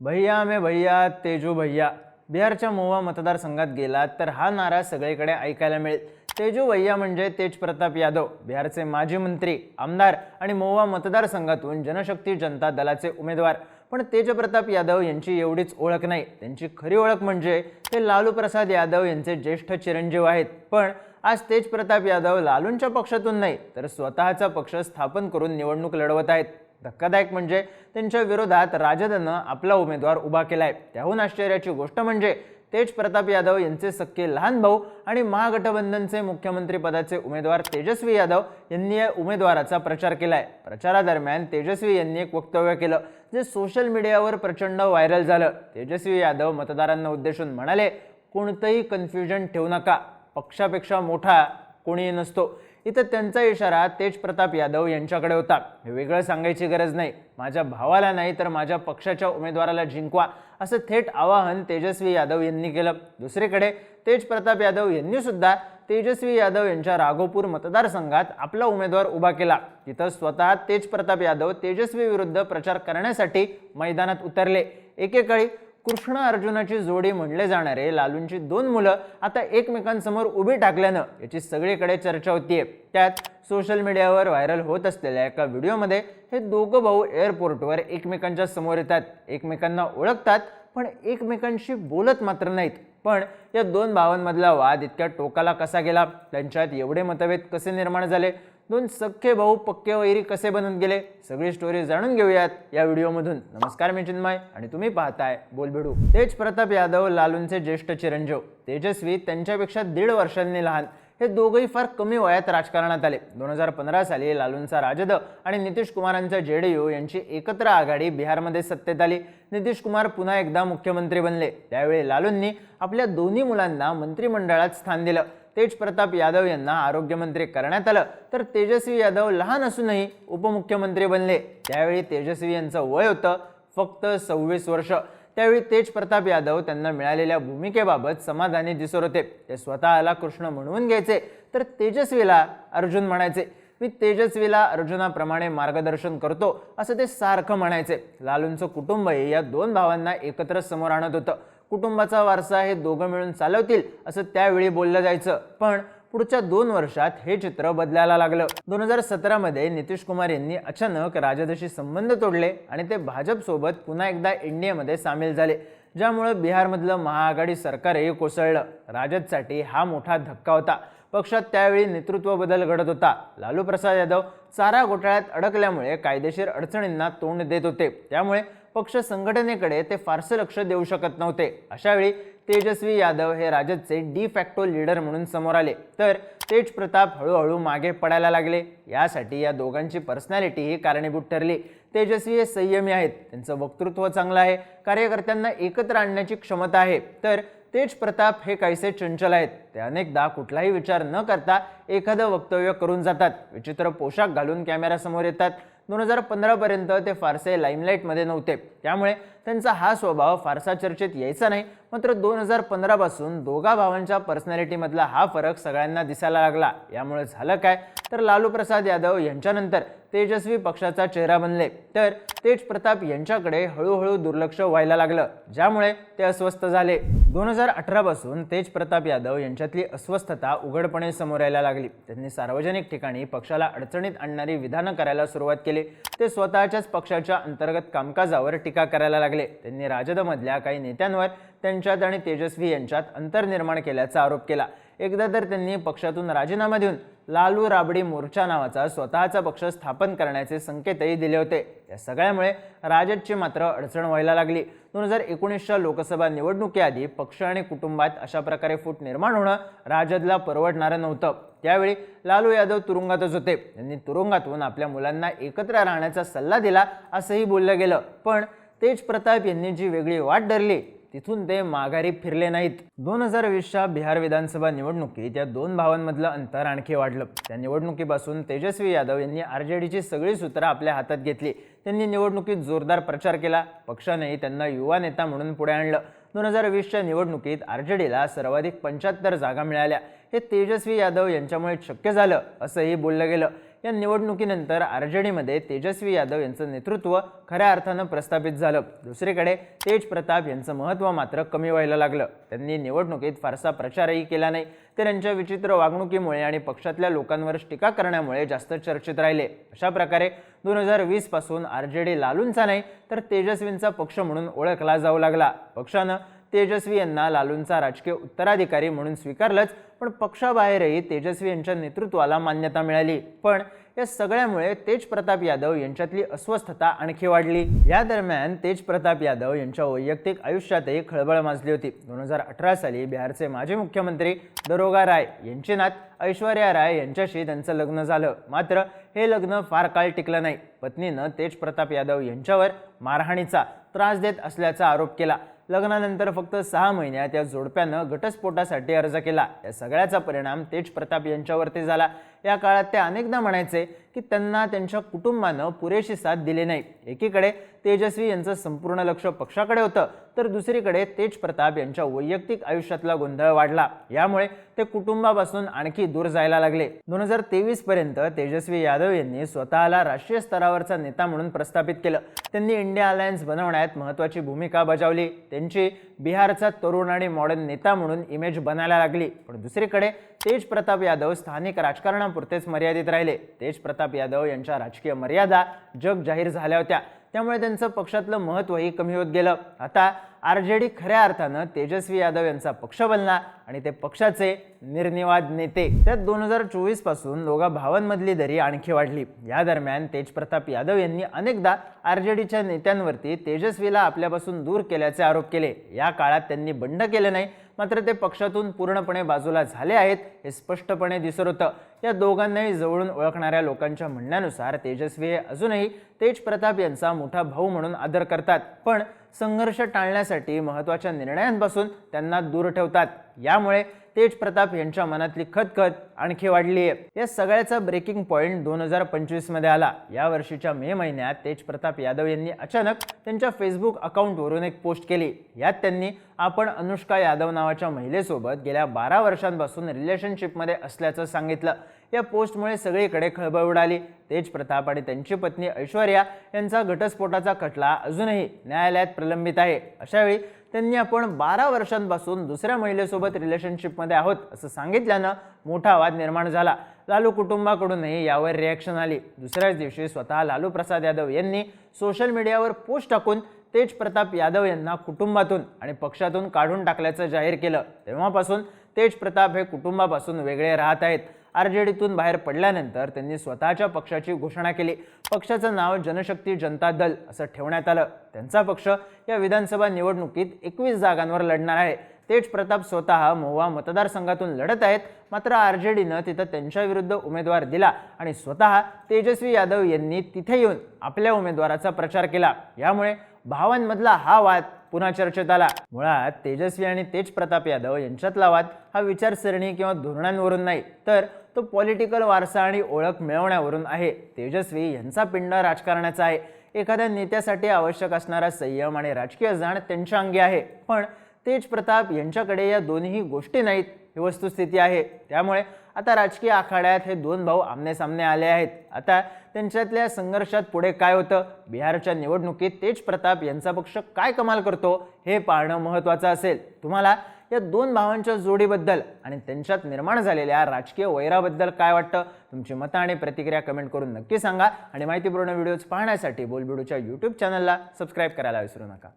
भैया में भैया तेजू भैया. बिहारच्या मोवा मतदारसंघात गेलात तर हा नारा सगळीकडे ऐकायला मिळेल. तेजू भैया म्हणजे तेज प्रताप यादव बिहारचे माजी मंत्री आमदार आणि मोवा मतदारसंघातून जनशक्ती जनता दलाचे उमेदवार. पण तेजप्रताप यादव यांची एवढीच ओळख नाही. त्यांची खरी ओळख म्हणजे ते लालू प्रसाद यादव यांचे ज्येष्ठ चिरंजीव आहेत. पण आज तेज प्रताप यादव लालूंच्या पक्षातून नाही तर स्वतःचा पक्ष स्थापन करून निवडणूक लढवत आहेत. धक्कादायक म्हणजे त्यांच्या विरोधात राजदनं आपला उमेदवार उभा केलाय. त्याहून आश्चर्याची गोष्ट म्हणजे तेज प्रताप यादव यांचे सख्खे लहान भाऊ आणि महागठबंधनचे मुख्यमंत्री पदाचे उमेदवार तेजस्वी यादव यांनी या उमेदवाराचा प्रचार केलाय. प्रचारादरम्यान तेजस्वी यांनी एक वक्तव्य केलं जे सोशल मीडियावर प्रचंड व्हायरल झालं. तेजस्वी यादव मतदारांना उद्देशून म्हणाले कोणतंही कन्फ्युजन ठेवू नका. पक्षापेक्षा मोठा कोणीही नसतो. इथं त्यांचा इशारा तेज प्रताप यादव यांच्याकडे होता. हे वेगळं सांगायची गरज नाही. माझ्या भावाला नाही तर माझ्या पक्षाच्या उमेदवाराला जिंकवा असं थेट आवाहन तेजस्वी यादव यांनी केलं. दुसरीकडे तेज प्रताप यादव यांनी सुद्धा तेजस्वी यादव यांच्या राघोपूर मतदारसंघात आपला उमेदवार उभा केला. तिथं स्वतः तेज प्रताप यादव तेजस्वी विरुद्ध प्रचार करण्यासाठी मैदानात उतरले. एकेकाळी कृष्ण अर्जुनाची जोडी म्हणले जाणारे. लालूंची दोन मुलं आता एकमेकांसमोर उभी टाकल्यानं याची सगळीकडे चर्चा होतीये. त्यात सोशल मीडियावर व्हायरल होत असलेल्या एका व्हिडिओमध्ये हे दोघं भाऊ एअरपोर्टवर एकमेकांच्या समोर येतात. एकमेकांना ओळखतात पण एकमेकांशी बोलत मात्र नाहीत. पण या दोन भावांमधला वाद इतक्या टोकाला कसा गेला? त्यांच्यात एवढे मतभेद कसे निर्माण झाले? दोन सख्खे भाऊ पक्के वैरी कसे बनत गेले? सगळी स्टोरी जाणून घेऊयात या व्हिडिओमधून. नमस्कार मी चिन्मय आणि तुम्ही पाहताय बोलबेडू. तेज प्रताप यादव लालूंचे ज्येष्ठ चिरंजीव. तेजस्वी त्यांच्यापेक्षा दीड वर्षांनी लहान. हे दोघंही फार कमी वयात राजकारणात आले. दोन हजार पंधरा साली लालूंचा राजद आणि नितीश कुमारांचा जेडीयू यांची एकत्र आघाडी बिहारमध्ये सत्तेत आली. नितीश कुमार पुन्हा एकदा मुख्यमंत्री बनले. त्यावेळी लालूंनी आपल्या दोन्ही मुलांना मंत्रिमंडळात स्थान दिलं. तेज प्रताप यादव यांना आरोग्यमंत्री करण्यात आलं. तर तेजस्वी यादव लहान असूनही उपमुख्यमंत्री बनले. त्यावेळी तेजस्वी यांचं वय होतं फक्त सव्वीस वर्ष. त्यावेळी तेज प्रताप यादव त्यांना मिळालेल्या भूमिकेबाबत समाधानी दिसत होते. ते स्वतःला कृष्ण म्हणून घ्यायचे. तर तेजस्वीला अर्जुन म्हणायचे. मी तेजस्वीला अर्जुनाप्रमाणे मार्गदर्शन करतो असं ते सारखं म्हणायचे. लालूंचं कुटुंबही या दोन भावांना एकत्र समोर आणत होतं. कुटुंबाचा वारसा हे दोघं मिळून चालवतील असं त्यावेळी बोललं जायचं. पण पुढच्या दोन वर्षात हे चित्र बदलायला लागलं. दोन हजार सतरामध्ये नितीश कुमार यांनी अचानक राजदशी संबंध तोडले आणि ते भाजपसोबत पुन्हा एकदा एनडीएमध्ये सामील झाले ज्यामुळं बिहारमधलं महाआघाडी सरकारही कोसळलं. राजदसाठी हा मोठा धक्का होता. पक्षात त्यावेळी नेतृत्व बदल घडत होता. लालू प्रसाद यादव चारा घोटाळ्यात अडकल्यामुळे कायदेशीर अडचणींना तोंड देत होते. त्यामुळे पक्ष संघटनेकडे ते फारसं लक्ष देऊ शकत नव्हते. अशावेळी तेजस्वी यादव हे राजदचे डी फॅक्टो लीडर म्हणून समोर आले. तर तेज प्रताप हळूहळू मागे पडायला लागले. यासाठी या दोघांची पर्सनॅलिटी ही कारणीभूत ठरली. तेजस्वी हे संयमी आहेत. त्यांचं वक्तृत्व चांगलं आहे. कार्यकर्त्यांना एकत्र आणण्याची क्षमता आहे. तर तेज प्रताप हे काहीसे चंचल आहेत. ते अनेकदा कुठलाही विचार न करता एखादं वक्तव्य करून जातात. विचित्र पोशाख घालून कॅमेऱ्यासमोर येतात. दोन हजार पंधरापर्यंत ते फारसे लाईमलाईटमध्ये नव्हते. त्यामुळे त्यांचा हा स्वभाव फारसा चर्चेत यायचा नाही. मात्र दोन हजार पंधरापासून दोघा भावांच्या पर्सनॅलिटीमधला हा फरक सगळ्यांना दिसायला लागला. यामुळे झालं काय? तर लालू प्रसाद यादव यांच्यानंतर तेजस्वी पक्षाचा चेहरा बनले. तर तेज प्रताप यांच्याकडे हळूहळू दुर्लक्ष व्हायला लागलं ज्यामुळे ते अस्वस्थ झाले. दोन हजार अठरापासून तेज प्रताप यादव यांच्यातली अस्वस्थता उघडपणे समोर यायला लागली. त्यांनी सार्वजनिक ठिकाणी पक्षाला अडचणीत आणणारी विधानं करायला सुरुवात केली. ते स्वतःच्याच पक्षाच्या अंतर्गत कामकाजावर टीका करायला लागले. त्यांनी राजदमधल्या काही नेत्यांवर त्यांच्यात आणि तेजस्वी यांच्यात अंतर निर्माण केल्याचा आरोप केला. एकदा तर त्यांनी पक्षातून राजीनामा देऊन लालू राबडी मोर्चा नावाचा स्वतःचा पक्ष स्थापन करण्याचे संकेतही दिले होते. या सगळ्यामुळे राजदची मात्र अडचण व्हायला लागली. दोन हजार एकोणीसच्या लोकसभा निवडणुकीआधी पक्ष आणि कुटुंबात अशा प्रकारे फूट निर्माण होणं राजदला परवडणारं नव्हतं. त्यावेळी लालू यादव तुरुंगातच होते. त्यांनी तुरुंगातून आपल्या मुलांना एकत्र राहण्याचा सल्ला दिला असंही बोललं गेलं. पण तेज प्रताप यांनी जी वेगळी वाट धरली तिथून ते माघारी फिरले नाहीत. दोन हजार वीसच्या बिहार विधानसभा निवडणुकीत या दोन भावांमधलं अंतर आणखी वाढलं. त्या निवडणुकीपासून तेजस्वी यादव यांनी आर जे डीची सगळी सूत्रं आपल्या हातात घेतली. त्यांनी निवडणुकीत जोरदार प्रचार केला. पक्षानेही त्यांना युवा नेता म्हणून पुढे आणलं. दोन हजार वीसच्या निवडणुकीत आर जे डीला सर्वाधिक पंच्याहत्तर जागा मिळाल्या. हे तेजस्वी यादव यांच्यामुळे शक्य झालं असंही बोललं गेलं. या निवडणुकीनंतर आर जे डीमध्ये तेजस्वी यादव यांचं नेतृत्व खऱ्या अर्थानं प्रस्थापित झालं. दुसरीकडे तेज प्रताप यांचं महत्त्व मात्र कमी व्हायला लागलं. त्यांनी निवडणुकीत फारसा प्रचारही केला नाही. ते त्यांच्या विचित्र वागणुकीमुळे आणि पक्षातल्या लोकांवर टीका करण्यामुळे जास्त चर्चेत राहिले. अशा प्रकारे दोन हजार वीसपासून आर जे डी लालूंचा नाही तर तेजस्वींचा पक्ष म्हणून ओळखला जाऊ लागला. पक्षानं तेजस्वी यांना लालूंचा राजकीय उत्तराधिकारी म्हणून स्वीकारलंच पण पक्षाबाहेरही तेजस्वी यांच्या नेतृत्वाला मान्यता मिळाली. पण या सगळ्यामुळे तेज प्रताप यादव यांच्यातली अस्वस्थता आणखी वाढली. या दरम्यान तेज प्रताप यादव यांच्या वैयक्तिक आयुष्यातही खळबळ माजली होती. दोन हजार अठरा साली बिहारचे माजी मुख्यमंत्री दरोगा राय यांची नात ऐश्वर्या राय यांच्याशी त्यांचं लग्न झालं. मात्र हे लग्न फार काळ टिकलं नाही. पत्नीनं तेज प्रताप यादव यांच्यावर मारहाणीचा त्रास देत असल्याचा आरोप केला. लग्नानंतर फक्त सहा महिन्यात या जोडप्यानं घटस्फोटासाठी अर्ज केला. या सगळ्याचा परिणाम तेज प्रताप यांच्यावरती झाला. या काळात ते अनेकदा म्हणायचे की त्यांना त्यांच्या कुटुंबानं पुरेशी साथ दिली नाही. एकीकडे तेजस्वी यांचं संपूर्ण लक्ष पक्षाकडे होतं तर दुसरीकडे तेज प्रताप यांच्या वैयक्तिक आयुष्यातला गोंधळ वाढला. यामुळे ते कुटुंबापासून आणखी दूर जायला लागले. दोन हजार तेवीस पर्यंत तेजस्वी यादव यांनी स्वतःला राष्ट्रीय स्तरावरचा नेता म्हणून प्रस्थापित केलं. त्यांनी इंडिया अलायन्स बनवण्यात महत्त्वाची भूमिका बजावली. त्यांची बिहारचा तरुण आणि मॉडर्न नेता म्हणून इमेज बनायला लागली. पण दुसरीकडे तेज प्रताप यादव स्थानिक राजकारणापुरतेच मर्यादित राहिले. तेज प्रताप यादव यांच्या राजकीय मर्यादा जग जाहीर झाल्या होत्या. त्यामुळे त्यांचं पक्षातलं महत्त्वही कमी होत गेलं. आता आर जे डी खऱ्या अर्थानं तेजस्वी यादव यांचा पक्ष बनला आणि ते पक्षाचे निर्निवाद नेते. त्यात दोन हजार चोवीसपासून दोघा भावांमधली दरी आणखी वाढली. या दरम्यान तेज प्रताप यादव यांनी अनेकदा आर जे डीच्या नेत्यांवरती तेजस्वीला आपल्यापासून दूर केल्याचे आरोप केले. या काळात त्यांनी बंड केले नाही. मात्र ते पक्षातून पूर्णपणे बाजूला झाले आहेत हे स्पष्टपणे दिसत होतं. या दोघांनाही जवळून ओळखणाऱ्या लोकांच्या म्हणण्यानुसार तेजस्वी हे अजूनही तेज प्रताप यांचा मोठा भाऊ म्हणून आदर करतात. पण संघर्ष टाळण्यासाठी महत्त्वाच्या निर्णयांपासून त्यांना दूर ठेवतात. यामुळे तेज प्रताप यांच्या मनातली खतखत आणखी वाढली आहे. या सगळ्याचा ब्रेकिंग पॉईंट दोन हजार पंचवीसमध्ये आला. या वर्षीच्या मे महिन्यात तेज प्रताप यादव यांनी अचानक त्यांच्या फेसबुक अकाउंटवरून एक पोस्ट केली. यात त्यांनी आपण अनुष्का यादव नावाच्या महिलेसोबत गेल्या बारा वर्षांपासून रिलेशनशिपमध्ये असल्याचं सांगितलं. या पोस्टमुळे सगळीकडे खळबळ उडाली. तेज प्रताप आणि त्यांची पत्नी ऐश्वर्या यांचा घटस्फोटाचा खटला अजूनही न्यायालयात प्रलंबित आहे. अशावेळी त्यांनी आपण बारा वर्षांपासून दुसऱ्या महिलेसोबत रिलेशनशिपमध्ये आहोत असं सांगितल्यानं मोठा वाद निर्माण झाला. लालू कुटुंबाकडूनही यावर रिॲक्शन आली. दुसऱ्याच दिवशी स्वतः लालू प्रसाद यादव यांनी सोशल मीडियावर पोस्ट टाकून तेज प्रताप यादव यांना कुटुंबातून आणि पक्षातून काढून टाकल्याचं जाहीर केलं. तेव्हापासून तेज प्रताप हे कुटुंबापासून वेगळे राहत आहेत. आर जे डीतून बाहेर पडल्यानंतर त्यांनी स्वतःच्या पक्षाची घोषणा केली. पक्षाचं नाव जनशक्ती जनता दल असं ठेवण्यात आलं. त्यांचा पक्ष या विधानसभा निवडणुकीत एकवीस जागांवर लढणार आहे. तेज प्रताप स्वतः मोवा मतदारसंघातून लढत आहेत. मात्र आर जे डीनं तिथं त्यांच्या विरुद्ध उमेदवार दिला आणि स्वतः तेजस्वी यादव यांनी तिथे येऊन आपल्या उमेदवाराचा प्रचार केला. यामुळे भावांमधला हा वाद पुन्हा चर्चेत आला. मुळात तेजस्वी आणि तेज प्रताप यादव यांच्यातला वाद हा विचारसरणी किंवा धोरणांवरून नाही तर तो पॉलिटिकल वारसा आणि ओळख मिळवण्यावरून आहे. तेजस्वी यांचा पिंड राजकारणाचा आहे. एखाद्या नेत्यासाठी आवश्यक असणारा संयम आणि राजकीय जाण त्यांच्या अंगी आहे. पण तेज प्रताप यांच्याकडे या दोन्ही गोष्टी नाहीत. ही वस्तुस्थिती आहे. त्यामुळे आता राजकीय आखाड्यात हे दोन भाऊ आमनेसामने आले आहेत. आता त्यांच्यातल्या संघर्षात पुढे काय होतं? बिहारच्या निवडणुकीत तेज प्रताप यांचा पक्ष काय कमाल करतो? हे पाहणं महत्त्वाचं असेल. तुम्हाला या दोन भावांच्या जोडीबद्दल आणि त्यांच्यात निर्माण झालेल्या राजकीय वैराबद्दल काय वाटतं? तुमची मतं आणि प्रतिक्रिया कमेंट करून नक्की सांगा. आणि माहितीपूर्ण व्हिडिओज पाहण्यासाठी बोलबिडूच्या यूट्यूब चॅनलला सबस्क्राईब करायला विसरू नका.